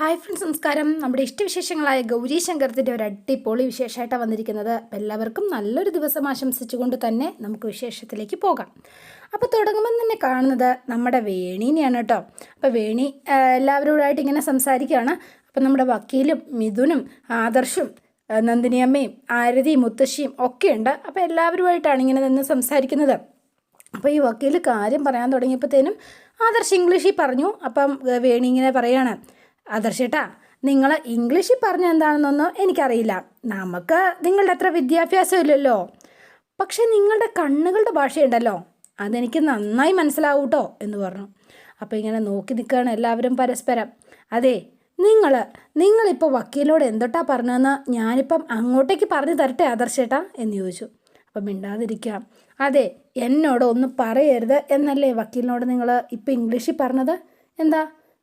Hi friends നമസ്കാരം. നമ്മുടെ ഇഷ്ടവിശേഷങ്ങളായ ഗൗരി ശങ്കരത്തിന്റെ ഒരു അടിപൊളി വിശേഷമായിട്ടാണ് വന്നിരിക്കുന്നത്. അപ്പം എല്ലാവർക്കും നല്ലൊരു ദിവസം ആശംസിച്ചുകൊണ്ട് തന്നെ നമുക്ക് വിശേഷത്തിലേക്ക് പോകാം. അപ്പോൾ തുടങ്ങുമ്പോൾ തന്നെ കാണുന്നത് നമ്മുടെ വേണീനെയാണ് കേട്ടോ. അപ്പോൾ വേണി എല്ലാവരോടായിട്ട് ഇങ്ങനെ സംസാരിക്കുകയാണ്. അപ്പം നമ്മുടെ വക്കീലും മിഥുനും ആദർശും നന്ദിനിയമ്മയും ആരതി മുത്തശ്ശിയും ഒക്കെയുണ്ട് അപ്പോൾ എല്ലാവരുമായിട്ടാണ് ഇങ്ങനെ നിന്ന് സംസാരിക്കുന്നത്. അപ്പോൾ ഈ വക്കീൽ കാര്യം പറയാൻ തുടങ്ങിയപ്പോഴത്തേനും ആദർശ് ഇംഗ്ലീഷിൽ പറഞ്ഞു. അപ്പം വേണി ഇങ്ങനെ പറയാണ്. ആദർശേട്ടാ നിങ്ങൾ ഇംഗ്ലീഷിൽ പറഞ്ഞ എന്താണെന്നൊന്നും എനിക്കറിയില്ല. നമുക്ക് നിങ്ങളുടെ അത്ര വിദ്യാഭ്യാസം ഇല്ലല്ലോ പക്ഷെ നിങ്ങളുടെ കണ്ണുകളുടെ ഭാഷയുണ്ടല്ലോ. അതെനിക്ക് നന്നായി മനസ്സിലാവും കേട്ടോ എന്ന് പറഞ്ഞു. അപ്പോൾ ഇങ്ങനെ നോക്കി നിൽക്കുകയാണ് എല്ലാവരും പരസ്പരം. അതെ നിങ്ങൾ നിങ്ങളിപ്പോൾ വക്കീലോട് എന്തൊട്ടാ പറഞ്ഞതെന്ന് ഞാനിപ്പം അങ്ങോട്ടേക്ക് പറഞ്ഞു തരട്ടെ ആദർശേട്ടാ എന്ന് ചോദിച്ചു. അപ്പം മിണ്ടാതിരിക്കാം അതെ എന്നോട് ഒന്നും പറയരുത് എന്നല്ലേ വക്കീലിനോട് നിങ്ങൾ ഇപ്പം ഇംഗ്ലീഷിൽ പറഞ്ഞത്? എന്താ?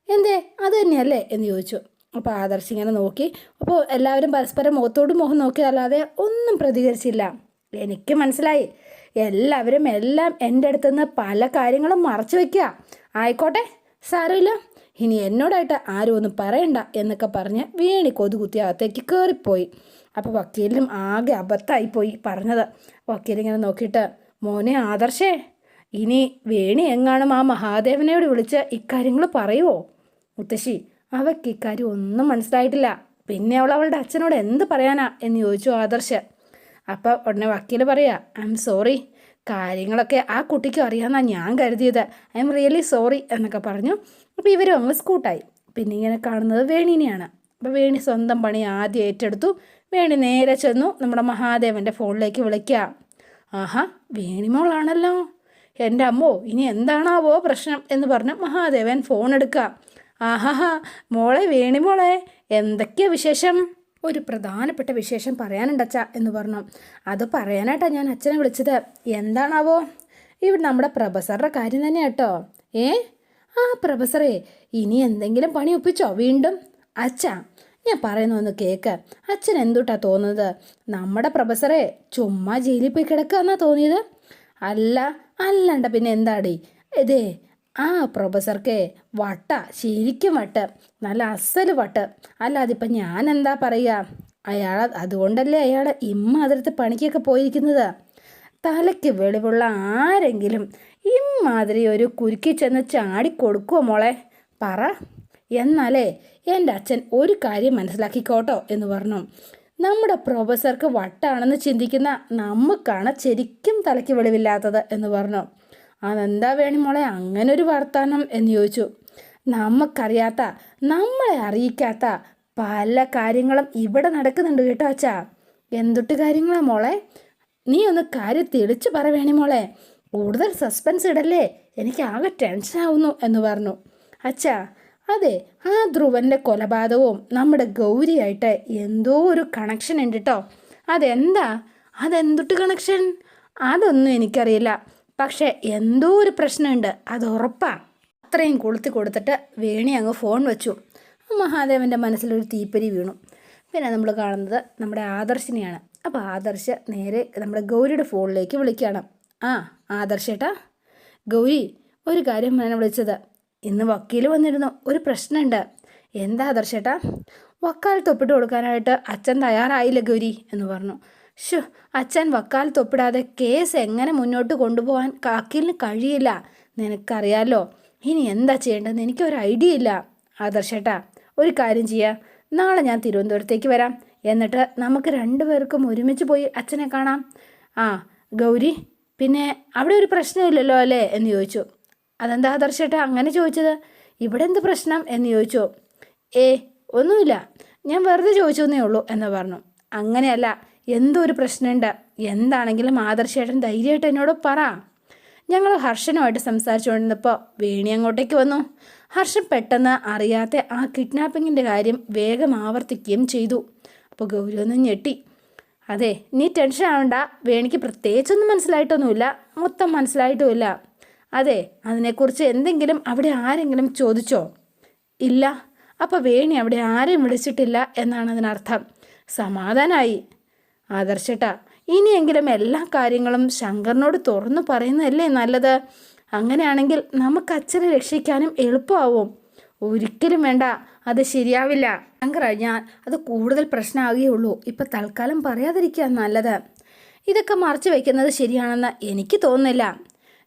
എന്തേ? അത് തന്നെയല്ലേ? എന്ന് ചോദിച്ചു. അപ്പോൾ ആദർശ് ഇങ്ങനെ നോക്കി. അപ്പോൾ എല്ലാവരും പരസ്പരം മുഖത്തോട് മുഖം നോക്കിയതല്ലാതെ ഒന്നും പ്രതികരിച്ചില്ല. എനിക്ക് മനസ്സിലായി. എല്ലാവരും എല്ലാം എന്റെ അടുത്തുനിന്ന് പല കാര്യങ്ങളും മറച്ചു വയ്ക്കുക ആയിക്കോട്ടെ സാരമില്ല. ഇനി എന്നോടായിട്ട് ആരും ഒന്നും പറയണ്ട എന്നൊക്കെ പറഞ്ഞ് വീണി കൊതുകുത്തി അകത്തേക്ക് കയറിപ്പോയി അപ്പോൾ വക്കീലിനും ആകെ അബദ്ധമായിപ്പോയി പറഞ്ഞത്. വക്കീലിങ്ങനെ നോക്കിയിട്ട് മോനെ ആദർശേ ഇനി വേണി എങ്ങാനും ആ മഹാദേവനോട് വിളിച്ച് ഇക്കാര്യങ്ങൾ പറയുമോ മുത്തശ്ശി അവയ്ക്ക് ഇക്കാര്യം ഒന്നും മനസ്സിലായിട്ടില്ല. പിന്നെ അവൾ അവളുടെ അച്ഛനോട് എന്ത് പറയാനാ എന്ന് ചോദിച്ചു ആദർശ്. അപ്പോൾ ഉടനെ വക്കീൽ പറയാ ഐ എം സോറി കാര്യങ്ങളൊക്കെ ആ കുട്ടിക്കും അറിയാമെന്നാണ് ഞാൻ കരുതിയത്. ഐ എം റിയലി സോറി എന്നൊക്കെ പറഞ്ഞു. അപ്പോൾ ഇവരും അങ്ങ് സ്കൂട്ടായി. പിന്നെ ഇങ്ങനെ കാണുന്നത് വേണിനെയാണ്. അപ്പോൾ വേണി സ്വന്തം പണി ആദ്യം ഏറ്റെടുത്തു. വേണി നേരെ ചെന്നു നമ്മുടെ മഹാദേവന്റെ ഫോണിലേക്ക് വിളിക്കുക ആഹാ വേണിമോളാണല്ലോ എന്റെ അമ്മോ ഇനി എന്താണാവോ പ്രശ്നം? എന്ന് പറഞ്ഞ് മഹാദേവൻ ഫോൺ എടുക്കുക ആഹാ മോളെ വേണി മോളെ എന്തൊക്കെയാ വിശേഷം? ഒരു പ്രധാനപ്പെട്ട വിശേഷം പറയാനുണ്ടച്ച എന്ന് പറഞ്ഞു. അത് പറയാനായിട്ടാണ് ഞാൻ അച്ഛനെ വിളിച്ചത്. എന്താണാവോ? ഇവിടെ നമ്മുടെ പ്രൊഫസറുടെ കാര്യം തന്നെ കേട്ടോ ഏ? ആ പ്രൊഫസറേ ഇനി എന്തെങ്കിലും പണി ഒപ്പിച്ചോ വീണ്ടും? അച്ഛാ ഞാൻ പറയുന്ന ഒന്ന് കേക്ക്. അച്ഛൻ എന്തുട്ടാ തോന്നുന്നത്? നമ്മുടെ പ്രൊഫസറെ ചുമ്മാ ജയിലിൽ പോയി കിടക്കുക എന്നാ തോന്നിയത്. അല്ല അല്ലാണ്ട പിന്നെ എന്താടി? ഇതേ ആ പ്രൊഫസർക്ക് വട്ട ശരിക്കും വട്ട്. നല്ല അസൽ വട്ട്. അല്ല അതിപ്പം ഞാൻ എന്താ പറയുക? അയാൾ അതുകൊണ്ടല്ലേ അയാൾ ഇമ്മാതിരത്തെ പണിക്കൊക്കെ പോയിരിക്കുന്നത്? തലയ്ക്ക് വെളിവുള്ള ആരെങ്കിലും ഇമ്മാതിരി ഒരു കുരുക്കി ചെന്ന് ചാടിക്കൊടുക്കുമോ മോളെ? പറ. എന്നാലേ എന്റെ അച്ഛൻ ഒരു കാര്യം മനസ്സിലാക്കിക്കോട്ടോ എന്ന് പറഞ്ഞു. നമ്മുടെ പ്രൊഫസർക്ക് വട്ടാണെന്ന് ചിന്തിക്കുന്ന നമുക്കാണ് ശരിക്കും തലയ്ക്ക് വെളിവില്ലാത്തത് എന്ന് പറഞ്ഞു. അതെന്താ വേണി മോളെ? അങ്ങനെ ഒരു വർത്താനം എന്ന് ചോദിച്ചു. നമുക്കറിയാത്ത നമ്മളെ അറിയിക്കാത്ത പല കാര്യങ്ങളും ഇവിടെ നടക്കുന്നുണ്ട് കേട്ടോ അച്ഛാ. എന്തൊട്ട് കാര്യങ്ങളാ മോളെ? നീ ഒന്ന് കാര്യം തെളിച്ച് പറ വേണി മോളെ. കൂടുതൽ സസ്പെൻസ് ഇടല്ലേ? എനിക്ക് ആകെ ടെൻഷൻ ആവുന്നു എന്ന് പറഞ്ഞു. അച്ഛാ അതെ ആ ധ്രുവന്റെ കൊലപാതകവും നമ്മുടെ ഗൗരിയായിട്ട് എന്തോ ഒരു കണക്ഷൻ ഉണ്ട് കേട്ടോ. അതെന്താ? അതെന്തൊട്ട് കണക്ഷൻ അതൊന്നും എനിക്കറിയില്ല. പക്ഷേ എന്തോ ഒരു പ്രശ്നമുണ്ട് അത് ഉറപ്പാണ്. അത്രയും കൊളുത്തി കൊടുത്തിട്ട് വേണി അങ്ങ് ഫോൺ വെച്ചു. മഹാദേവന്റെ മനസ്സിലൊരു തീപ്പരി വീണു. പിന്നെ നമ്മൾ കാണുന്നത് നമ്മുടെ ആദർശിനെയാണ്. അപ്പോൾ ആദർശ് നേരെ നമ്മുടെ ഗൗരിയുടെ ഫോണിലേക്ക് വിളിക്കുകയാണ്. ആ ആദർശേട്ടാ ഗൗരി ഒരു കാര്യം ഞാൻ വിളിച്ചത്. ഇന്ന് വക്കീൽ വന്നിരുന്നു. ഒരു പ്രശ്നമുണ്ട്. എന്താ ആദർശേട്ടാ വക്കാലത്ത് ഒപ്പിട്ട് കൊടുക്കാനായിട്ട് അച്ഛൻ തയ്യാറായില്ല ഗൗരി എന്ന് പറഞ്ഞു. ഷോ അച്ഛൻ വക്കാൽ തൊപ്പിടാതെ കേസ് എങ്ങനെ മുന്നോട്ട് കൊണ്ടുപോകാൻ കാക്കിലിന് കഴിയില്ല? നിനക്കറിയാലോ ഇനി എന്താ ചെയ്യേണ്ടതെന്ന് എനിക്കൊരു ഐഡിയ ഇല്ല. ആദർശേട്ടാ ഒരു കാര്യം ചെയ്യാം. നാളെ ഞാൻ തിരുവനന്തപുരത്തേക്ക് വരാം. എന്നിട്ട് നമുക്ക് രണ്ടുപേർക്കും ഒരുമിച്ച് പോയി അച്ഛനെ കാണാം. ആ ഗൗരി പിന്നെ അവിടെ ഒരു പ്രശ്നമില്ലല്ലോ അല്ലേ എന്ന് ചോദിച്ചു. അതെന്താ ആദർശേട്ടാ അങ്ങനെ ചോദിച്ചത്? ഇവിടെ എന്ത് പ്രശ്നം എന്ന് ചോദിച്ചു. ഏ ഒന്നുമില്ല. ഞാൻ വെറുതെ ചോദിച്ചു എന്നേ ഉള്ളൂ എന്ന് പറഞ്ഞു. അങ്ങനെയല്ല എന്തോ ഒരു പ്രശ്നമുണ്ട്? എന്താണെങ്കിലും ആദർശേട്ടൻ ധൈര്യമായിട്ട് എന്നോട് പറ. ഞങ്ങൾ ഹർഷനുമായിട്ട് സംസാരിച്ചുകൊണ്ടിരുന്നപ്പോൾ വേണി അങ്ങോട്ടേക്ക് വന്നു. ഹർഷൻ പെട്ടെന്ന് അറിയാത്ത ആ കിഡ്നാപ്പിങ്ങിന്റെ കാര്യം വേഗം ആവർത്തിക്കുകയും ചെയ്തു. അപ്പോൾ ഗൗരി ഒന്ന് ഞെട്ടി. അതെ നീ ടെൻഷൻ ആവണ്ട. വേണിക്ക് പ്രത്യേകിച്ചൊന്നും മനസ്സിലായിട്ടൊന്നുമില്ല. മൊത്തം മനസ്സിലായിട്ടുമില്ല. അതെ അതിനെക്കുറിച്ച് എന്തെങ്കിലും അവിടെ ആരെങ്കിലും ചോദിച്ചോ? ഇല്ല. അപ്പോൾ വേണി അവിടെ ആരെയും വിളിച്ചിട്ടില്ല എന്നാണ് അതിനർത്ഥം. സമാധാനമായി. ആദർശട്ടാ ഇനിയെങ്കിലും എല്ലാ കാര്യങ്ങളും ശങ്കറിനോട് തുറന്നു പറയുന്നതല്ലേ നല്ലത്? അങ്ങനെയാണെങ്കിൽ നമുക്ക് അച്ഛനെ രക്ഷിക്കാനും എളുപ്പമാവും. ഒരിക്കലും വേണ്ട അത് ശരിയാവില്ല. ശങ്കർ ഞാൻ അത് കൂടുതൽ പ്രശ്നമാകുകയുള്ളൂ ഇപ്പം തൽക്കാലം പറയാതിരിക്കുക നല്ലത്. ഇതൊക്കെ മറച്ചു വയ്ക്കുന്നത് ശരിയാണെന്ന് എനിക്ക് തോന്നുന്നില്ല.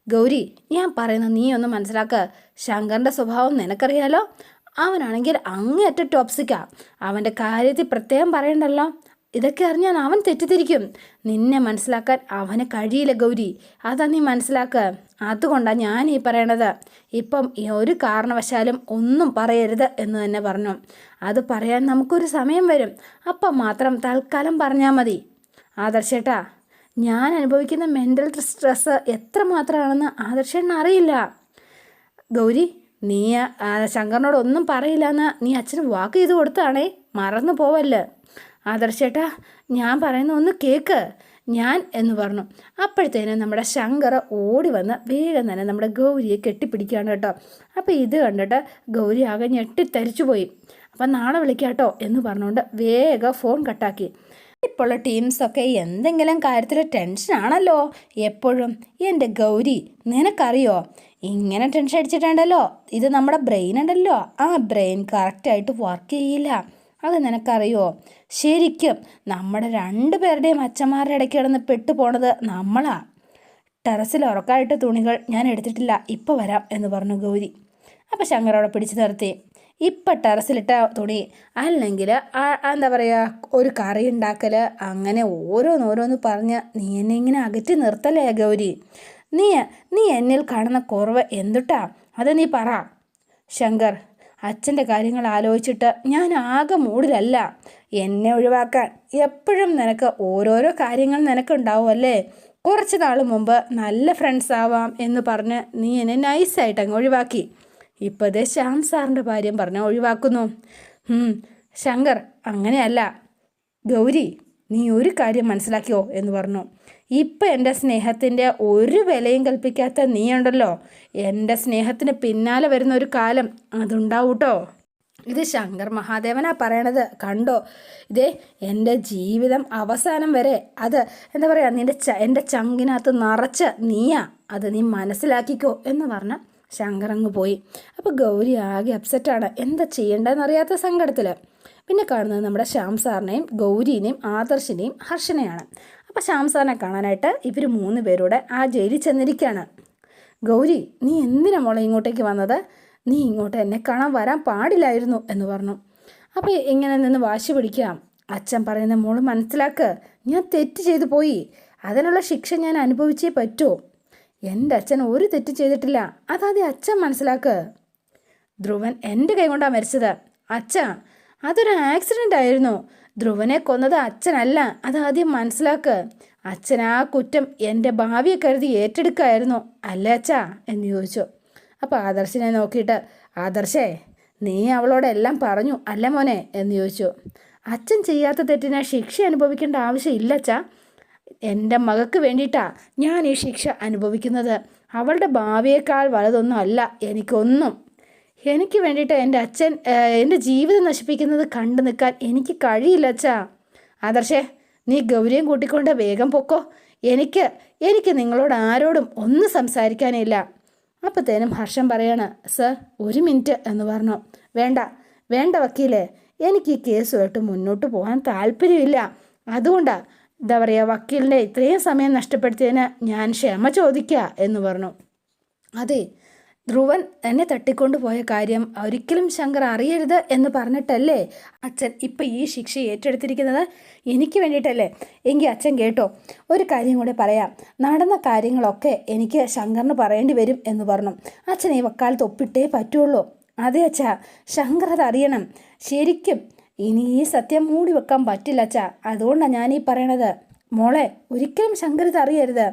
ഗൗരി ഞാൻ പറയുന്നത് നീ ഒന്ന് മനസ്സിലാക്കുക ശങ്കറിന്റെ സ്വഭാവം നിനക്കറിയാലോ? അവനാണെങ്കിൽ അങ്ങേറ്റ ടോപ്സിക്കാ. അവന്റെ കാര്യത്തിൽ പ്രത്യേകം പറയണ്ടല്ലോ. ഇതൊക്കെ അറിഞ്ഞാൽ അവൻ തെറ്റിദ്ധരിക്കും. നിന്നെ മനസ്സിലാക്കാൻ അവന് കഴിയില്ല ഗൗരി. അതാ നീ മനസ്സിലാക്കുക അതുകൊണ്ടാണ് ഞാൻ ഈ പറയണത്. ഇപ്പം ഒരു കാരണവശാലും ഒന്നും പറയരുത് എന്ന് തന്നെ പറഞ്ഞു. അത് പറയാൻ നമുക്കൊരു സമയം വരും. അപ്പം മാത്രം തൽക്കാലം പറഞ്ഞാൽ മതി. ആദർശേട്ടാ ഞാൻ അനുഭവിക്കുന്ന മെന്റൽ സ്ട്രെസ് എത്ര മാത്രമാണെന്ന് ആദർശേട്ടന് അറിയില്ല. ഗൗരി നീ ശങ്കറിനോടൊന്നും പറയില്ല എന്ന് നീ അച്ഛന് വാക്ക് ചെയ്ത് കൊടുത്താണേ മറന്നു പോവല്ലേ. ആദർശേട്ടാ ഞാൻ പറയുന്ന ഒന്ന് കേക്ക്. ഞാൻ എന്ന് പറഞ്ഞു. അപ്പോഴത്തേനും നമ്മുടെ ശങ്കർ ഓടി വന്ന് വേഗം തന്നെ നമ്മുടെ ഗൗരിയെ കെട്ടിപ്പിടിക്കുകയാണ് കേട്ടോ. അപ്പോൾ ഇത് കണ്ടിട്ട് ഗൗരി ആകെ ഞെട്ടിത്തരിച്ചു പോയി. അപ്പം നാളെ വിളിക്കാം കേട്ടോ എന്ന് പറഞ്ഞുകൊണ്ട് വേഗം ഫോൺ കട്ടാക്കി. ഇപ്പോഴുള്ള ടീംസൊക്കെ എന്തെങ്കിലും കാര്യത്തിൽ ടെൻഷനാണല്ലോ എപ്പോഴും. എന്റെ ഗൗരി നിനക്കറിയോ? ഇങ്ങനെ ടെൻഷൻ അടിച്ചിട്ടുണ്ടല്ലോ. ഇത് നമ്മുടെ ബ്രെയിൻ ഉണ്ടല്ലോ. ആ ബ്രെയിൻ കറക്റ്റായിട്ട് വർക്ക് ചെയ്യില്ല. അത് നിനക്കറിയോ? ശരിക്കും നമ്മുടെ രണ്ട് പേരുടെയും അച്ഛന്മാരുടെ ഇടയ്ക്ക് കിടന്ന് പെട്ടുപോണത് നമ്മളാ. ടെറസിൽ ഉറക്കായിട്ട് തുണികൾ ഞാൻ എടുത്തിട്ടില്ല ഇപ്പോൾ വരാം എന്ന് പറഞ്ഞു ഗൗരി. അപ്പോൾ ശങ്കർ അവിടെ പിടിച്ചു നിർത്തി. ഇപ്പം ടെറസിലിട്ട തുണി അല്ലെങ്കിൽ എന്താ പറയുക ഒരു കറി ഉണ്ടാക്കൽ അങ്ങനെ ഓരോന്നോരോന്ന് പറഞ്ഞ് നീ എന്നെ ഇങ്ങനെ അകറ്റി നിർത്തലേ ഗൗരി? നീ നീ എന്നിൽ കാണുന്ന കുറവ് എന്തുട്ടാ? അത് നീ പറ. ശങ്കർ അച്ഛന്റെ കാര്യങ്ങൾ ആലോചിച്ചിട്ട് ഞാൻ ആകെ മൂടിലല്ല. എന്നെ ഒഴിവാക്കാൻ എപ്പോഴും നിനക്ക് ഓരോരോ കാര്യങ്ങൾ നിനക്കുണ്ടാവുമല്ലേ കുറച്ച് നാൾ മുമ്പ് നല്ല ഫ്രണ്ട്സ് ആവാം എന്ന് പറഞ്ഞ് നീ എന്നെ നൈസായിട്ട് അങ്ങ് ഒഴിവാക്കി. ഇപ്പോൾ ഇതേ ശ്യാം സാറിന്റെ കാര്യം പറഞ്ഞ് ഒഴിവാക്കുന്നു. ശങ്കർ അങ്ങനെയല്ല. ഗൗരി നീ ഒരു കാര്യം മനസ്സിലാക്കിയോ എന്ന് പറഞ്ഞു. ഇപ്പം എന്റെ സ്നേഹത്തിന്റെ ഒരു വിലയും കൽപ്പിക്കാത്ത നീയുണ്ടല്ലോ. എന്റെ സ്നേഹത്തിന് പിന്നാലെ വരുന്ന ഒരു കാലം അതുണ്ടാവൂട്ടോ ഇത് ശങ്കർ മഹാദേവനാ പറയണത് കണ്ടോ? ഇതേ എന്റെ ജീവിതം അവസാനം വരെ അത് എന്താ പറയുക നിന്റെ ച എന്റെ ചങ്കിനകത്ത് നിറച്ച് നീയാ. അത് നീ മനസ്സിലാക്കിക്കോ എന്ന് പറഞ്ഞ ശങ്കർ അങ്ങ് പോയി. അപ്പോൾ ഗൗരി ആകെ അപ്സെറ്റാണ് എന്താ ചെയ്യേണ്ടതെന്ന് അറിയാത്ത സങ്കടത്തിൽ പിന്നെ കാണുന്നത് നമ്മുടെ ശ്യാം സാറിനെയും ഗൗരീനെയും ആദർശിനെയും ഹർഷനെയാണ്. അപ്പോൾ ശ്യാം സാറിനെ കാണാനായിട്ട് ഇവർ മൂന്ന് പേരൂടെ ആ ജയിലിൽ ചെന്നിരിക്കുകയാണ് ഗൗരി നീ എന്തിനാ മോളെ ഇങ്ങോട്ടേക്ക് വന്നത്? നീ ഇങ്ങോട്ട് എന്നെ കാണാൻ വരാൻ പാടില്ലായിരുന്നു എന്ന് പറഞ്ഞു. അപ്പോൾ ഇങ്ങനെ നിന്ന് വാശി പിടിക്കാം. അച്ഛൻ പറയുന്ന മോൾ മനസ്സിലാക്ക്. ഞാൻ തെറ്റ് ചെയ്തു പോയി. അതിനുള്ള ശിക്ഷ ഞാൻ അനുഭവിച്ചേ പറ്റൂ. എന്റെ അച്ഛൻ ഒരു തെറ്റ് ചെയ്തിട്ടില്ല. അതാദ്യം അച്ഛൻ മനസ്സിലാക്ക്. ധ്രുവൻ എന്റെ കൈ കൊണ്ടാണ് മരിച്ചത്. അച്ഛ അതൊരു ആക്സിഡന്റ് ആയിരുന്നു. ധ്രുവനെ കൊന്നത് അച്ഛനല്ല. അതാദ്യം മനസ്സിലാക്ക്. അച്ഛൻ ആ കുറ്റം എന്റെ ഭാവിയെ കരുതി ഏറ്റെടുക്കായിരുന്നു. അല്ലേ അച്ഛാ? എന്ന് ചോദിച്ചു. അപ്പോൾ ആദർശിനെ നോക്കിയിട്ട് ആദർശേ നീ അവളോട് എല്ലാം പറഞ്ഞു അല്ല മോനെ? എന്ന് ചോദിച്ചു. അച്ഛൻ ചെയ്യാത്ത തെറ്റിന് ശിക്ഷ അനുഭവിക്കേണ്ട ആവശ്യമില്ല അച്ഛാ. എന്റെ മകൾക്ക് വേണ്ടിയിട്ടാ ഞാൻ ഈ ശിക്ഷ അനുഭവിക്കുന്നത്. അവളുടെ ഭാവിയേക്കാൾ വലുതൊന്നും അല്ല. എനിക്കൊന്നും എനിക്ക് വേണ്ടിയിട്ട് എന്റെ അച്ഛൻ എന്റെ ജീവിതം നശിപ്പിക്കുന്നത് കണ്ടു നിൽക്കാൻ എനിക്ക് കഴിയില്ല അച്ഛാ. ആദർശേ നീ ഗൗരിയും കൂട്ടിക്കൊണ്ട് വേഗം പൊക്കോ. എനിക്ക് എനിക്ക് നിങ്ങളോട് ആരോടും ഒന്നും സംസാരിക്കാനില്ല. അപ്പോഴത്തേനും ഹർഷം പറയാണ് സർ ഒരു മിനിറ്റ് എന്ന് പറഞ്ഞു. വേണ്ട വേണ്ട വക്കീലേ. എനിക്ക് ഈ കേസുമായിട്ട് മുന്നോട്ട് പോകാൻ താല്പര്യമില്ല. അതുകൊണ്ടാണ് എന്താ പറയുക വക്കീലിന്റെ ഇത്രയും സമയം നഷ്ടപ്പെടുത്തിയതിന് ഞാൻ ക്ഷമ ചോദിക്കുക എന്ന് പറഞ്ഞു. അതെ ധ്രുവൻ എന്നെ തട്ടിക്കൊണ്ടു പോയ കാര്യം ഒരിക്കലും ശങ്കർ അറിയരുത് എന്ന് പറഞ്ഞിട്ടല്ലേ അച്ഛൻ ഇപ്പം ഈ ശിക്ഷ ഏറ്റെടുത്തിരിക്കുന്നത്? എനിക്ക് വേണ്ടിയിട്ടല്ലേ? എങ്കിൽ അച്ഛൻ കേട്ടോ ഒരു കാര്യം കൂടെ പറയാം. നടന്ന കാര്യങ്ങളൊക്കെ എനിക്ക് ശങ്കറിന് പറയേണ്ടി വരും എന്ന് പറഞ്ഞു. അച്ഛൻ ഈ വക്കാലത്ത് ഒപ്പിട്ടേ പറ്റുള്ളൂ. അതെ അച്ഛാ ശങ്കർ അത് അറിയണം. ശരിക്കും ഇനി ഈ സത്യം മൂടി വെക്കാൻ പറ്റില്ല അച്ഛാ. അതുകൊണ്ടാണ് ഞാൻ ഈ പറയണത്. മോളെ ഒരിക്കലും ശങ്കർ അറിയരുത്.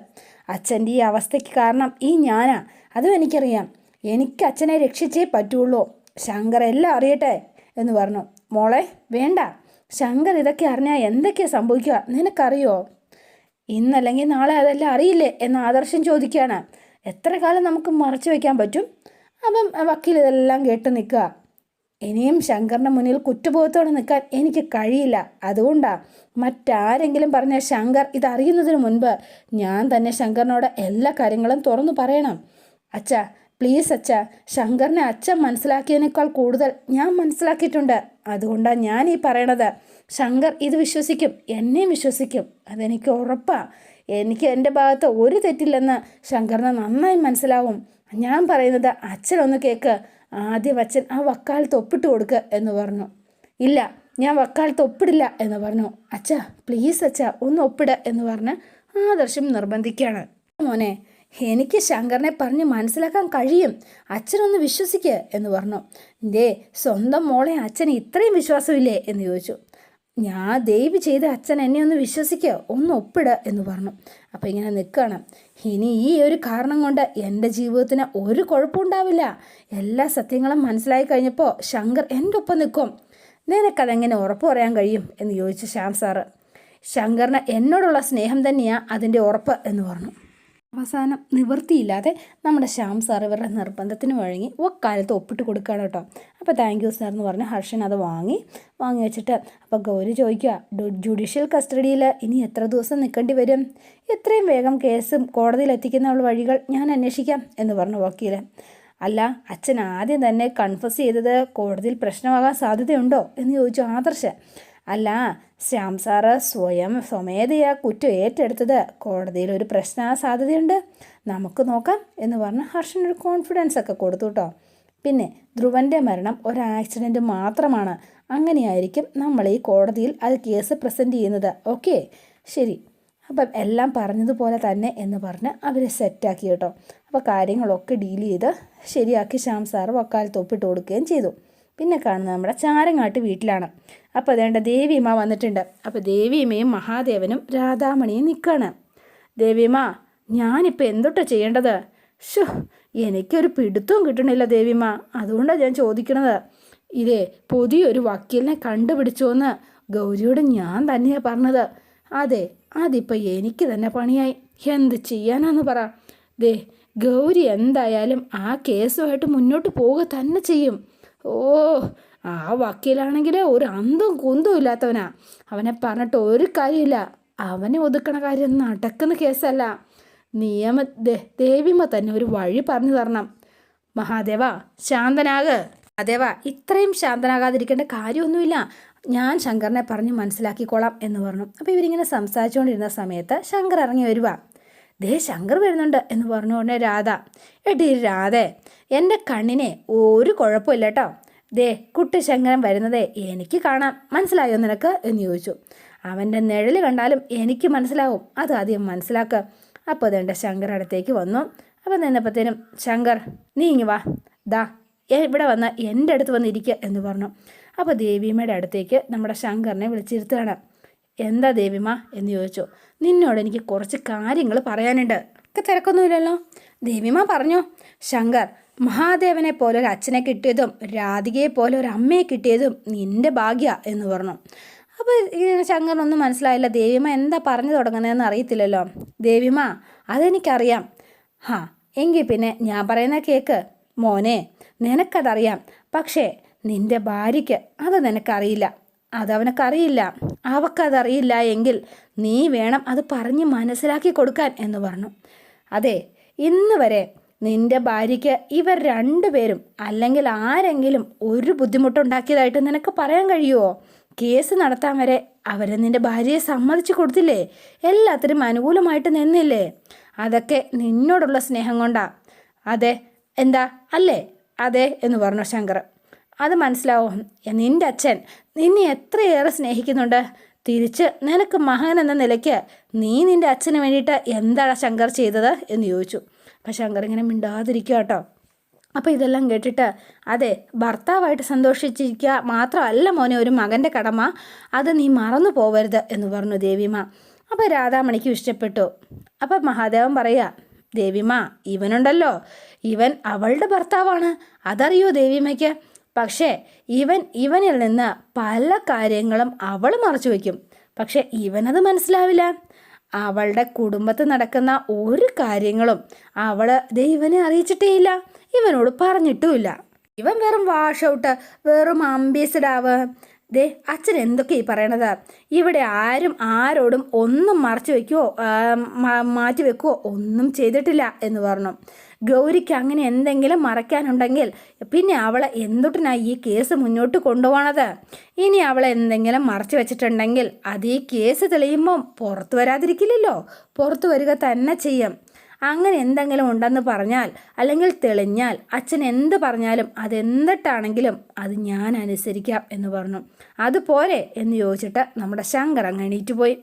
അച്ഛന്റെ ഈ അവസ്ഥയ്ക്ക് കാരണം ഈ ഞാനാ. അതും എനിക്കറിയാം. എനിക്ക് അച്ഛനെ രക്ഷിച്ചേ പറ്റുള്ളൂ. ശങ്കർ എല്ലാം അറിയട്ടെ എന്ന് പറഞ്ഞു. മോളെ വേണ്ട. ശങ്കർ ഇതൊക്കെ അറിഞ്ഞാൽ എന്തൊക്കെയാ സംഭവിക്കുക? നിനക്കറിയോ? ഇന്നല്ലെങ്കിൽ നാളെ അതെല്ലാം അറിയില്ലേ എന്ന് ആദർശം ചോദിക്കുകയാണ്. എത്ര കാലം നമുക്ക് മറച്ചു വയ്ക്കാൻ പറ്റും? അപ്പം വക്കീൽ ഇതെല്ലാം കേട്ട് നിൽക്കുക. ഇനിയും ശങ്കറിന്റെ മുന്നിൽ കുറ്റബോധത്തോടെ നിൽക്കാൻ എനിക്ക് കഴിയില്ല. അതുകൊണ്ടാണ് മറ്റാരെങ്കിലും പറഞ്ഞ ശങ്കർ ഇതറിയുന്നതിന് മുൻപ് ഞാൻ തന്നെ ശങ്കറിനോട് എല്ലാ കാര്യങ്ങളും തുറന്നു പറയണം. അച്ഛാ പ്ലീസ് അച്ഛ ശങ്കറിനെ അച്ഛൻ മനസ്സിലാക്കിയതിനേക്കാൾ കൂടുതൽ ഞാൻ മനസ്സിലാക്കിയിട്ടുണ്ട്. അതുകൊണ്ടാണ് ഞാൻ ഈ പറയണത്. ശങ്കർ ഇത് വിശ്വസിക്കും എന്നെയും വിശ്വസിക്കും. അതെനിക്ക് ഉറപ്പാണ് എനിക്ക് എന്റെ ഭാഗത്ത് ഒരു തെറ്റില്ലെന്ന് ശങ്കറിന് നന്നായി മനസ്സിലാവും. ഞാൻ പറയുന്നത് അച്ഛനൊന്ന് കേൾക്ക് ആദ്യം അച്ഛൻ ആ വക്കാലത്ത് ഒപ്പിട്ട് കൊടുക്കുക എന്ന് പറഞ്ഞു. ഇല്ല ഞാൻ വക്കാലത്ത് ഒപ്പിടില്ല എന്ന് പറഞ്ഞു. അച്ഛ പ്ലീസ് അച്ഛ ഒന്ന് ഒപ്പിട എന്ന് പറഞ്ഞ് ആദർശം നിർബന്ധിക്കുകയാണ് മോനെ എനിക്ക് ശങ്കറിനെ പറഞ്ഞ് മനസ്സിലാക്കാൻ കഴിയും. അച്ഛനൊന്ന് വിശ്വസിക്കുക എന്ന് പറഞ്ഞു. ദേ സ്വന്തം മോളെ അച്ഛന് ഇത്രയും വിശ്വാസമില്ലേ എന്ന് ചോദിച്ചു. ഞാൻ ദയവ് ചെയ്ത് അച്ഛൻ എന്നെ ഒന്ന് വിശ്വസിക്കുക ഒന്ന് ഒപ്പിട എന്ന് പറഞ്ഞു. അപ്പോൾ ഇങ്ങനെ നിൽക്കണം ഇനി ഈ ഒരു കാരണം കൊണ്ട് എന്റെ ജീവിതത്തിന് ഒരു കുഴപ്പമുണ്ടാവില്ല. എല്ലാ സത്യങ്ങളും മനസ്സിലായി കഴിഞ്ഞപ്പോൾ ശങ്കർ എന്റെ ഒപ്പം നിൽക്കും നിനക്കതെങ്ങനെ ഉറപ്പ് പറയാൻ കഴിയും എന്ന് ചോദിച്ചു ശ്യാം സാറ്. ശങ്കറിന് എന്നോടുള്ള സ്നേഹം തന്നെയാണ് അതിന്റെ ഉറപ്പ് എന്ന് പറഞ്ഞു. അവസാനം നിവൃത്തിയില്ലാതെ നമ്മുടെ ശ്യാം സാർ ഇവരുടെ നിർബന്ധത്തിന് വഴങ്ങി ഒക്കാലത്ത് ഒപ്പിട്ട് കൊടുക്കുകയാണ് കേട്ടോ. അപ്പോൾ താങ്ക് യു സാർ എന്ന് പറഞ്ഞ് ഹർഷൻ അത് വാങ്ങി. വാങ്ങി വെച്ചിട്ട് അപ്പോൾ ഗൗരി ചോദിക്കുക ജുഡീഷ്യൽ കസ്റ്റഡിയിൽ ഇനി എത്ര ദിവസം നിൽക്കേണ്ടി വരും? എത്രയും വേഗം കേസും കോടതിയിൽ എത്തിക്കുന്ന വഴികൾ ഞാൻ അന്വേഷിക്കാം എന്ന് പറഞ്ഞു വക്കീൽ അല്ല അച്ഛൻ ആദ്യം തന്നെ കൺഫസ് ചെയ്തത് കോടതിയിൽ പ്രശ്നമാകാൻ സാധ്യതയുണ്ടോ? എന്ന് ചോദിച്ചു ആദർശ്. അല്ല ശ്യാം സാറ് സ്വയം സ്വമേധയാ കുറ്റം ഏറ്റെടുത്തത്. കോടതിയിൽ ഒരു പ്രശ്ന സാധ്യതയുണ്ട്. നമുക്ക് നോക്കാം എന്ന് പറഞ്ഞ് ഹർഷനൊരു കോൺഫിഡൻസ് ഒക്കെ കൊടുത്തു കേട്ടോ പിന്നെ ധ്രുവന്റെ മരണം ഒരു ആക്സിഡന്റ് മാത്രമാണ്. അങ്ങനെയായിരിക്കും നമ്മൾ ഈ കോടതിയിൽ അത് കേസ് പ്രസന്റ് ചെയ്യുന്നത്. ഓക്കെ ശരി. അപ്പം എല്ലാം പറഞ്ഞതുപോലെ തന്നെ എന്ന് പറഞ്ഞ് അവർ സെറ്റാക്കി കേട്ടോ അപ്പോൾ കാര്യങ്ങളൊക്കെ ഡീൽ ചെയ്ത് ശരിയാക്കി ശ്യാം സാർ വക്കാലത്ത് ഒപ്പിട്ട് കൊടുക്കുകയും ചെയ്തു. പിന്നെ കാണുന്നത് നമ്മുടെ ചാരങ്ങാട്ട് വീട്ടിലാണ്. അപ്പോൾ അതേണ്ട ദേവിയമ്മ വന്നിട്ടുണ്ട്. അപ്പോൾ ദേവിയമ്മയും മഹാദേവനും രാധാമണിയും നിൽക്കുകയാണ് ദേവിയമ്മ ഞാനിപ്പോൾ എന്തൊട്ടാ ചെയ്യേണ്ടത്? ഷോ എനിക്കൊരു പിടുത്തവും കിട്ടണില്ല ദേവിയമ്മ അതുകൊണ്ടാണ് ഞാൻ ചോദിക്കണത്. ഇതേ പുതിയൊരു വക്കീലിനെ കണ്ടുപിടിച്ചോന്ന് ഗൗരിയോട് ഞാൻ തന്നെയാണ് പറഞ്ഞത്. അതെ അതിപ്പോൾ എനിക്ക് തന്നെ പണിയായി. എന്ത് ചെയ്യാനാന്ന് പറ. ദേ ഗൗരി എന്തായാലും ആ കേസുമായിട്ട് മുന്നോട്ട് പോവുക തന്നെ ചെയ്യും. ഓ ആ വക്കീലാണെങ്കിൽ ഒരു അന്തും കുന്തും ഇല്ലാത്തവനാ. അവനെ പറഞ്ഞിട്ട് ഒരു കാര്യമില്ല. അവനെ ഒതുക്കണ കാര്യം നടക്കുന്ന കേസല്ല. നിയമ ദേവിമ തന്നെ ഒരു വഴി പറഞ്ഞു തരണം. മഹാദേവ ശാന്തനാക്. മഹാദേവ ഇത്രയും ശാന്തനാകാതിരിക്കേണ്ട കാര്യമൊന്നുമില്ല. ഞാൻ ശങ്കറിനെ പറഞ്ഞ് മനസ്സിലാക്കിക്കോളാം എന്ന് പറഞ്ഞു. അപ്പോൾ ഇവരിങ്ങനെ സംസാരിച്ചുകൊണ്ടിരുന്ന സമയത്ത് ശങ്കർ ഇറങ്ങി വരുക ദേ ശങ്കർ വരുന്നുണ്ട് എന്ന് പറഞ്ഞുകൊണ്ട് രാധ എടി രാധേ എന്റെ കണ്ണിനെ ഒരു കുഴപ്പമില്ല കേട്ടോ ദേ കുട്ടി ശങ്കരൻ വരുന്നതേ എനിക്ക് കാണാം. മനസ്സിലായോ നിനക്ക്? എന്ന് ചോദിച്ചു. അവന്റെ നിഴൽ കണ്ടാലും എനിക്ക് മനസ്സിലാവും. അത് ആദ്യം മനസ്സിലാക്കുക അപ്പോൾ അതെന്റെ ശങ്കർ അടുത്തേക്ക് വന്നു. അപ്പോൾ നിന്നപ്പോഴത്തേനും ശങ്കർ നീ ഇങ്ങി വാ. ദാ ഇവിടെ വന്ന് എന്റെ അടുത്ത് വന്നിരിക്കുക എന്ന് പറഞ്ഞു. അപ്പോൾ ദേവിയമ്മയുടെ അടുത്തേക്ക് നമ്മുടെ ശങ്കറിനെ വിളിച്ചിരുത്തുകയാണ്. എന്താ ദേവിമ എന്ന് ചോദിച്ചു. നിന്നോട് എനിക്ക് കുറച്ച് കാര്യങ്ങൾ പറയാനുണ്ട്. ഒക്കെ തിരക്കൊന്നുമില്ലല്ലോ? ദേവിമാ പറഞ്ഞു. ശങ്കർ മഹാദേവനെ പോലെ ഒരു അച്ഛനെ കിട്ടിയതും രാധികയെ പോലെ ഒരു അമ്മയെ കിട്ടിയതും നിന്റെ ഭാഗ്യ എന്ന് പറഞ്ഞു. അപ്പോൾ ഇങ്ങനെ ശങ്കറിനൊന്നും മനസ്സിലായില്ല. ദേവിമ എന്താ പറഞ്ഞു തുടങ്ങുന്നതെന്ന് അറിയത്തില്ലല്ലോ. ദേവിമ അതെനിക്കറിയാം. ഹാ എങ്കിൽ പിന്നെ ഞാൻ പറയുന്ന കേക്ക്. മോനെ നിനക്കതറിയാം. പക്ഷേ നിന്റെ ഭാര്യയ്ക്ക് അത് നിനക്കറിയില്ല. അതവനക്കറിയില്ല. അവക്കതറിയില്ല എങ്കിൽ നീ വേണം അത് പറഞ്ഞ് മനസ്സിലാക്കി കൊടുക്കാൻ എന്ന് പറഞ്ഞു. അതെ ഇന്ന് വരെ നിന്റെ ഭാര്യയ്ക്ക് ഇവർ രണ്ടുപേരും അല്ലെങ്കിൽ ആരെങ്കിലും ഒരു ബുദ്ധിമുട്ടുണ്ടാക്കിയതായിട്ട് നിനക്ക് പറയാൻ കഴിയുമോ കേസ് നടത്താൻ വരെ അവർ നിന്റെ ഭാര്യയെ സമ്മതിച്ചു കൊടുത്തില്ലേ? എല്ലാത്തിനും അനുകൂലമായിട്ട് നിന്നില്ലേ? അതൊക്കെ നിന്നോടുള്ള സ്നേഹം കൊണ്ടാ. അതെ എന്താ? അല്ലേ? അതെ എന്ന് പറഞ്ഞു ശങ്കർ. അത് മനസ്സിലാവും. നിന്റെ അച്ഛൻ നിന്നെ എത്രയേറെ സ്നേഹിക്കുന്നുണ്ട്? തിരിച്ച് നിനക്ക് മഹൻ എന്ന നിലയ്ക്ക് നീ നിന്റെ അച്ഛന് വേണ്ടിയിട്ട് എന്താണ് ശങ്കർ ചെയ്തത്? എന്ന് ചോദിച്ചു. അപ്പം ശങ്കർ ഇങ്ങനെ മിണ്ടാതിരിക്കുക കേട്ടോ. അപ്പോൾ ഇതെല്ലാം കേട്ടിട്ട് അതെ ഭർത്താവായിട്ട് സന്തോഷിച്ചിരിക്കുക മാത്രമല്ല മോനെ ഒരു മകന്റെ കടമ. അത് നീ മറന്നു പോവരുത് എന്ന് പറഞ്ഞു ദേവിമ. അപ്പോൾ രാധാമണിക്കും ഇഷ്ടപ്പെട്ടു. അപ്പം മഹാദേവൻ പറയുക ദേവിമ ഇവനുണ്ടല്ലോ. ഇവൻ അവളുടെ ഭർത്താവാണ്. അതറിയോ ദേവിമയ്ക്ക്? പക്ഷേ ഇവൻ ഇവനിൽ നിന്ന് പല കാര്യങ്ങളും അവൾ മറച്ചു വയ്ക്കും. പക്ഷെ ഇവനത് മനസ്സിലാവില്ല. അവളുടെ കുടുംബത്ത് നടക്കുന്ന ഒരു കാര്യങ്ങളും അവൾ ദൈവനെ അറിയിച്ചിട്ടേയില്ല. ഇവനോട് പറഞ്ഞിട്ടുമില്ല. ഇവൻ വെറും വാഷ് ഔട്ട് വെറും അംബീസഡാവ് ദേ അച്ഛൻ എന്തൊക്കെ ഈ പറയണത്? ഇവിടെ ആരും ആരോടും ഒന്നും മറച്ചു വെക്കുവോ മാറ്റി വെക്കുവോ ഒന്നും ചെയ്തിട്ടില്ല എന്ന് പറഞ്ഞു. ഗൗരിക്ക് അങ്ങനെ എന്തെങ്കിലും മറയ്ക്കാനുണ്ടെങ്കിൽ പിന്നെ അവളെ എന്തുട്ടിനായി ഈ കേസ് മുന്നോട്ട് കൊണ്ടുപോകണത് ഇനി അവളെ എന്തെങ്കിലും മറച്ചു വെച്ചിട്ടുണ്ടെങ്കിൽ അത് ഈ കേസ് തെളിയുമ്പം പുറത്തു വരാതിരിക്കില്ലല്ലോ. പുറത്തു വരിക തന്നെ ചെയ്യും. അങ്ങനെ എന്തെങ്കിലും ഉണ്ടെന്ന് പറഞ്ഞാൽ അല്ലെങ്കിൽ തെളിഞ്ഞാൽ അച്ഛൻ എന്ത് പറഞ്ഞാലും അതെന്തിട്ടാണെങ്കിലും അത് ഞാൻ അനുസരിക്കാം എന്ന് പറഞ്ഞു. അതുപോലെ എന്ന് ചോദിച്ചിട്ട് നമ്മുടെ ശങ്കർ അങ്ങ് എണീറ്റ് പോയി.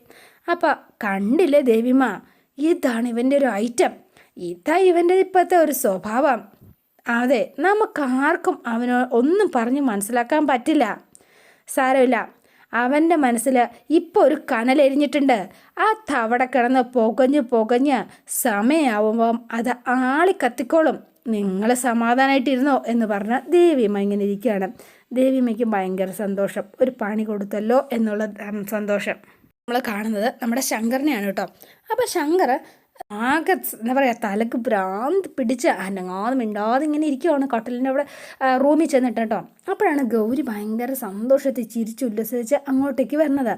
അപ്പം കണ്ടില്ലേ ദേവിമ ഇതാണ് ഇവന്റെ ഒരു ഐറ്റം. ഇതാ ഇവന്റെ ഇപ്പോഴത്തെ ഒരു സ്വഭാവം. അതെ നമുക്ക് ആർക്കും അവനോ ഒന്നും പറഞ്ഞ് മനസ്സിലാക്കാൻ പറ്റില്ല. സാരമില്ല. അവന്റെ മനസ്സിൽ ഇപ്പോൾ ഒരു കനലെരിഞ്ഞിട്ടുണ്ട് ആ തവട കിടന്ന് പുകഞ്ഞ് പുകഞ്ഞ് സമയമാവുമ്പം അത് ആളി കത്തിക്കോളും നിങ്ങൾ സമാധാനമായിട്ടിരുന്നോ എന്ന് പറഞ്ഞ ദേവിയമ്മ ഇങ്ങനെ ഇരിക്കുകയാണ്. ദേവിയമ്മയ്ക്ക് ഭയങ്കര സന്തോഷം. ഒരു പണി കൊടുത്തല്ലോ എന്നുള്ള സന്തോഷം. നമ്മൾ കാണുന്നത് നമ്മുടെ ശങ്കറിനെയാണ് കേട്ടോ. അപ്പോൾ ശങ്കർ ആകെ എന്താ പറയുക തലക്ക് ഭ്രാന്ത് പിടിച്ച് അനങ്ങാതെ മിണ്ടാതെ ഇങ്ങനെ ഇരിക്കുവാണ് കട്ടലിന്റെ അവിടെ റൂമിൽ ചെന്നിട്ട് കേട്ടോ. അപ്പോഴാണ് ഗൗരി ഭയങ്കര സന്തോഷത്തിൽ ചിരിച്ചുല്ലസിച്ച് അങ്ങോട്ടേക്ക് വരുന്നത്.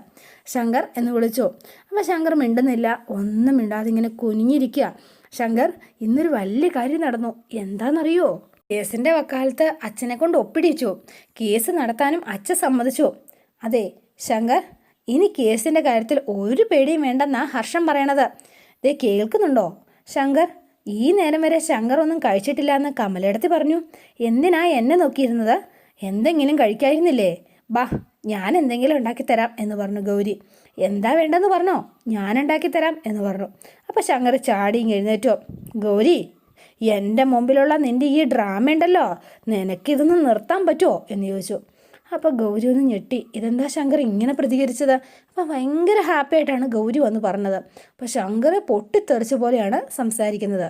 ശങ്കർ എന്ന് വിളിച്ചു. അപ്പോൾ ശങ്കർ മിണ്ടുന്നില്ല. ഒന്നും മിണ്ടാതെ ഇങ്ങനെ കുനിഞ്ഞിരിക്കുക ശങ്കർ ഇന്നൊരു വലിയ കാര്യം നടന്നു. എന്താണെന്നറിയോ കേസിന്റെ വക്കാലത്ത് അച്ഛനെ കൊണ്ട് ഒപ്പിടിച്ചു. കേസ് നടത്താനും അച്ഛൻ സമ്മതിച്ചു. അതെ ശങ്കർ ഇനി കേസിന്റെ കാര്യത്തിൽ ഒരു പേടിയും വേണ്ടെന്നാണ് ഹർഷം പറയണത്. ദേ കേൾക്കുന്നുണ്ടോ? ശങ്കർ ഈ നേരം വരെ ശങ്കർ ഒന്നും കഴിച്ചിട്ടില്ല എന്ന് കമലെടുത്ത് പറഞ്ഞു. എന്തിനാ എന്നെ നോക്കിയിരുന്നത്? എന്തെങ്കിലും കഴിക്കായിരുന്നില്ലേ? ബാ ഞാൻ എന്തെങ്കിലും ഉണ്ടാക്കി തരാം എന്ന് പറഞ്ഞു ഗൗരി. എന്താ വേണ്ടെന്ന് പറഞ്ഞോ? ഞാൻ ഉണ്ടാക്കി തരാം എന്ന് പറഞ്ഞു. അപ്പോൾ ശങ്കർ ചാടിയും എഴുന്നേറ്റോ. ഗൗരി എന്റെ മുമ്പിലുള്ള നിന്റെ ഈ ഡ്രാമ ഉണ്ടല്ലോ നിനക്കിതൊന്ന് നിർത്താൻ പറ്റുമോ എന്ന് ചോദിച്ചു. അപ്പോൾ ഗൗരി ഒന്ന് ഞെട്ടി. ഇതെന്താ ശങ്കർ? ഇങ്ങനെ പ്രതികരിച്ചത്? അപ്പോൾ ഭയങ്കര ഹാപ്പി ആയിട്ടാണ് ഗൗരി വന്ന് പറഞ്ഞത്. അപ്പോൾ ശങ്കർ പൊട്ടിത്തെറിച്ച പോലെയാണ് സംസാരിക്കുന്നത്.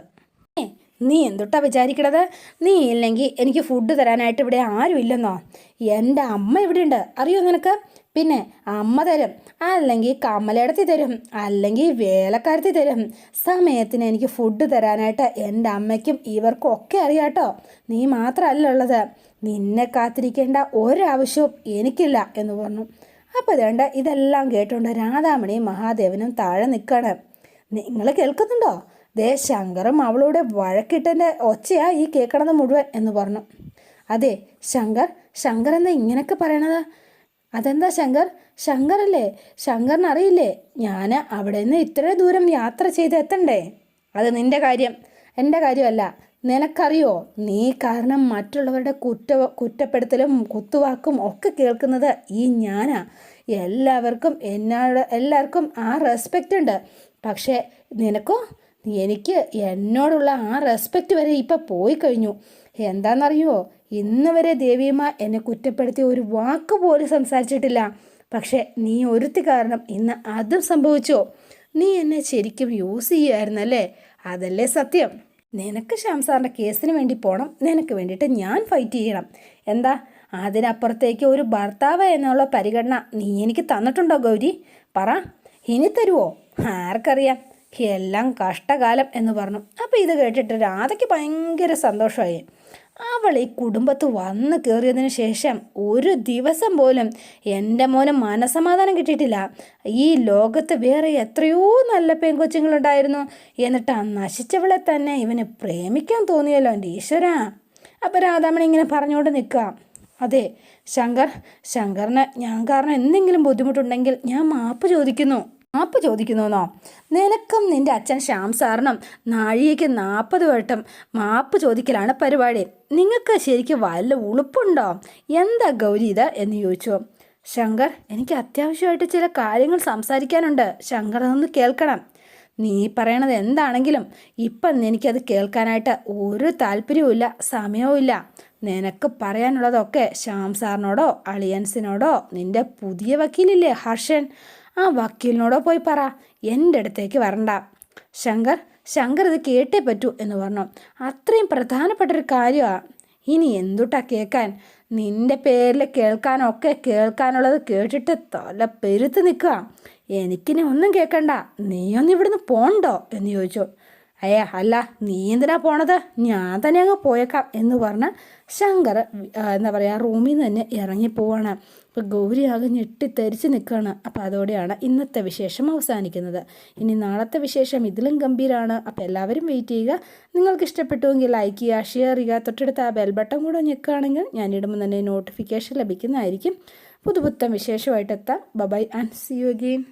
നീ എന്തുട്ടാ വിചാരിക്കണത്? നീ ഇല്ലെങ്കിൽ എനിക്ക് ഫുഡ് തരാനായിട്ട് ഇവിടെ ആരും ഇല്ലെന്നോ? എന്റെ അമ്മ ഇവിടെയുണ്ട്. അറിയോ നിനക്ക്? പിന്നെ അമ്മ തരും. അല്ലെങ്കിൽ കമലയിടത്തി തരും. അല്ലെങ്കിൽ വേലക്കാരത്തി തരും. സമയത്തിന് എനിക്ക് ഫുഡ് തരാനായിട്ട് എന്റെ അമ്മയ്ക്കും ഇവർക്കും ഒക്കെ അറിയാട്ടോ. നീ മാത്രമല്ല ഉള്ളത്. നിന്നെ കാത്തിരിക്കേണ്ട ഒരാവശ്യവും എനിക്കില്ല എന്ന് പറഞ്ഞു. അപ്പോൾ വേണ്ട ഇതെല്ലാം കേട്ടുകൊണ്ട് രാധാമണിയും മഹാദേവനും താഴെ നിൽക്കാണ് നിങ്ങൾ കേൾക്കുന്നുണ്ടോ? ദേ ശങ്കറും അവളോട് വഴക്കിട്ടന്റെ ഒച്ചയാ ഈ കേൾക്കണത് മുഴുവൻ എന്ന് പറഞ്ഞു. അതെ ശങ്കർ ശങ്കർ എന്താ ഇങ്ങനെയൊക്കെ പറയണത്? അതെന്താ ശങ്കർ? ശങ്കറല്ലേ? ശങ്കറിന് ഞാൻ അവിടെ നിന്ന് ഇത്ര ദൂരം യാത്ര ചെയ്ത് എത്തണ്ടേ? അത് നിന്റെ കാര്യം. എന്റെ കാര്യമല്ല. നിനക്കറിയോ? നീ കാരണം മറ്റുള്ളവരുടെ കുറ്റ കുറ്റപ്പെടുത്തലും കുത്തുവാക്കും ഒക്കെ കേൾക്കുന്നത് ഈ ഞാനാ. എല്ലാവർക്കും എന്നോട് എല്ലാവർക്കും ആ റെസ്പെക്റ്റ് ഉണ്ട്. പക്ഷേ നിനക്കോ? എനിക്ക് എന്നോടുള്ള ആ റെസ്പെക്റ്റ് വരെ ഇപ്പം പോയി കഴിഞ്ഞു. എന്താണെന്നറിയോ ഇന്ന് വരെ ദേവിയമ്മ എന്നെ കുറ്റപ്പെടുത്തി ഒരു വാക്ക് പോലും സംസാരിച്ചിട്ടില്ല. പക്ഷേ നീ ഒരുത്തി കാരണം ഇന്ന് അതും സംഭവിച്ചോ. നീ എന്നെ ശരിക്കും യൂസ് ചെയ്യുമായിരുന്നല്ലേ അതല്ലേ സത്യം? നിനക്ക് ശ്യാം സാറിന്റെ കേസിന് വേണ്ടി പോകണം നിനക്ക് വേണ്ടിയിട്ട് ഞാൻ ഫൈറ്റ് ചെയ്യണം. എന്താ? അതിനപ്പുറത്തേക്ക് ഒരു ഭർത്താവ് എന്നുള്ള പരിഗണന നീ എനിക്ക് തന്നിട്ടുണ്ടോ ഗൗരി? പറ. ഇനി തരുമോ ആർക്കറിയാം. എല്ലാം കഷ്ടകാലം എന്ന് പറഞ്ഞു. അപ്പോൾ ഇത് കേട്ടിട്ട് രാധയ്ക്ക് ഭയങ്കര സന്തോഷമായി. അവൾ ഈ കുടുംബത്ത് വന്ന് കയറിയതിന് ശേഷം ഒരു ദിവസം പോലും എന്റെ മോന് മനസമാധാനം കിട്ടിയിട്ടില്ല. ഈ ലോകത്ത് വേറെ എത്രയോ നല്ല പെൺകൊച്ചുങ്ങളുണ്ടായിരുന്നു. എന്നിട്ട് ആ നശിച്ചവളെ തന്നെ ഇവന് പ്രേമിക്കാൻ തോന്നിയല്ലോ എന്റെ ഈശ്വര. അപ്പോൾ രാധാമണി ഇങ്ങനെ പറഞ്ഞുകൊണ്ട് നിൽക്കുക. അതെ ശങ്കർ ശങ്കറിന് ഞാൻ കാരണം എന്തെങ്കിലും ബുദ്ധിമുട്ടുണ്ടെങ്കിൽ ഞാൻ മാപ്പ് ചോദിക്കുന്നു. മാപ്പ് ചോദിക്കുന്നുവെന്നോ? നിനക്കും നിന്റെ അച്ഛൻ ശ്യാം സാറിനും നാഴികയ്ക്ക് നാൽപ്പത് വട്ടം മാപ്പ് ചോദിക്കലാണ് പരിപാടി. നിങ്ങൾക്ക് ശരിക്കും വല്ല ഉളുപ്പുണ്ടോ? എന്താ ഗൗരി ഇത് എന്ന് ചോദിച്ചു. ശങ്കർ എനിക്ക് അത്യാവശ്യമായിട്ട് ചില കാര്യങ്ങൾ സംസാരിക്കാനുണ്ട്. ശങ്കർ അതൊന്ന് കേൾക്കണം. നീ പറയണത് എന്താണെങ്കിലും ഇപ്പം എനിക്കത് കേൾക്കാനായിട്ട് ഒരു താല്പര്യവും സമയവുമില്ല. നിനക്ക് പറയാനുള്ളതൊക്കെ ശ്യാം സാറിനോടോ അളിയൻസിനോടോ നിന്റെ പുതിയ വക്കീലില്ലേ ഹർഷൻ? ആ വക്കീലിനോടോ പോയി പറ. എന്റെ അടുത്തേക്ക് വരണ്ട. ശങ്കർ ശങ്കർ ഇത് കേട്ടേ പറ്റൂ എന്ന് പറഞ്ഞു. അത്രയും പ്രധാനപ്പെട്ട ഒരു കാര്യമാണ് ഇനി എന്തുട്ടാ കേൾക്കാൻ നിന്റെ പേരിൽ കേൾക്കാനൊക്കെ കേൾക്കാനുള്ളത് കേട്ടിട്ട് തല പെരുത്ത് നിൽക്കുക എനിക്കിനി ഒന്നും കേൾക്കണ്ട നീയൊന്നും ഇവിടുന്ന് പോണ്ടോ? എന്ന് ചോദിച്ചു. അയ്യ അല്ല നീ എന്തിനാ പോണത്? ഞാൻ തന്നെ അങ്ങ് പോയേക്കാം എന്ന് പറഞ്ഞ് ശങ്കർ എന്താ പറയുക റൂമിൽ നിന്ന് തന്നെ ഇറങ്ങിപ്പോവാണ് അപ്പോൾ ഗൗരി ആകെ ഞെട്ടിത്തെരിച്ച് നിൽക്കുകയാണ് അപ്പോൾ അതോടെയാണ് ഇന്നത്തെ വിശേഷം അവസാനിക്കുന്നത്. ഇനി നാളത്തെ വിശേഷം ഇതിലും ഗംഭീരമാണ് അപ്പോൾ എല്ലാവരും വെയിറ്റ് ചെയ്യുക. നിങ്ങൾക്ക് ഇഷ്ടപ്പെട്ടുവെങ്കിൽ ലൈക്ക് ചെയ്യുക ഷെയർ ചെയ്യുക. തൊട്ടടുത്ത് ആ ബെൽ ബട്ടൺ കൂടെ ഞെക്കുകയാണെങ്കിൽ ഞാനിടുമ്പോൾ തന്നെ നോട്ടിഫിക്കേഷൻ ലഭിക്കുന്നതായിരിക്കും. പുതുപുത്തം വിശേഷമായിട്ട് എത്താം. Bye bye and see you again